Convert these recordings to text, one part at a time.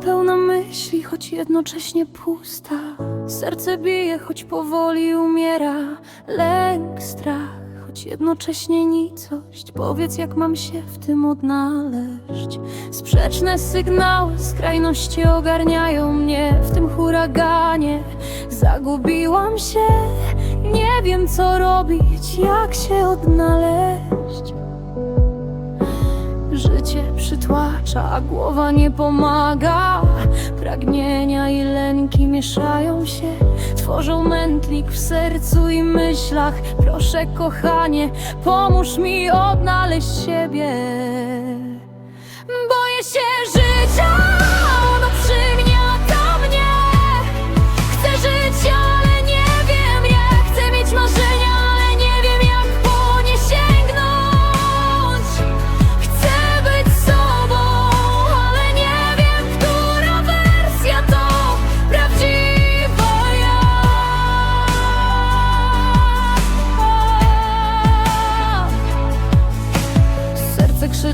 Pełna myśli, choć jednocześnie pusta. Serce bije, choć powoli umiera. Lęk, strach, choć jednocześnie nicość. Powiedz, jak mam się w tym odnaleźć. Sprzeczne sygnały, skrajności ogarniają mnie. W tym huraganie zagubiłam się. Nie wiem, co robić, jak się odnaleźć Życie przytłacza, głowa nie pomaga. Pragnienia i lęki mieszają się Tworzą mętlik w sercu i myślach. Proszę kochanie, pomóż mi odnaleźć siebie. Boję się życia,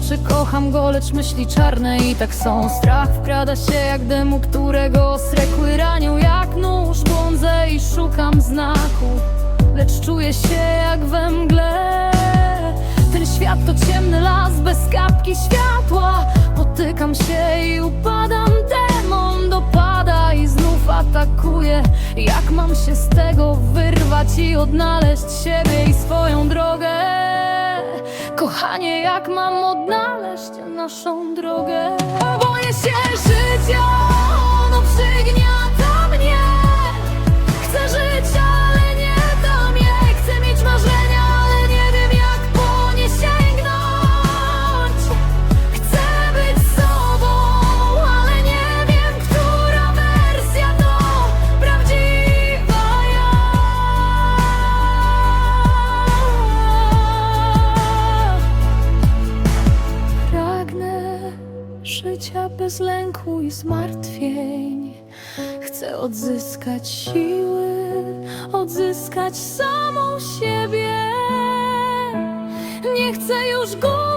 krzyczy, kocham go, lecz myśli czarne i tak są. Strach wkrada się jak dym, u którego ostre kły ranią. Jak nóż Błądzę i szukam znaku, lecz czuję się jak we mgle. Ten świat to ciemny las bez kapki światła. Potykam się i upadam, demon dopada i znów atakuje. Jak mam się z tego wyrwać i odnaleźć siebie i swoją Kochanie, jak mam odnaleźć naszą drogę? Boję się życia, bez lęku i zmartwień. Chcę odzyskać siły, odzyskać samą siebie. Nie chcę już gubić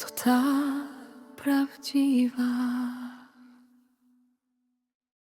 to ta prawdziwa.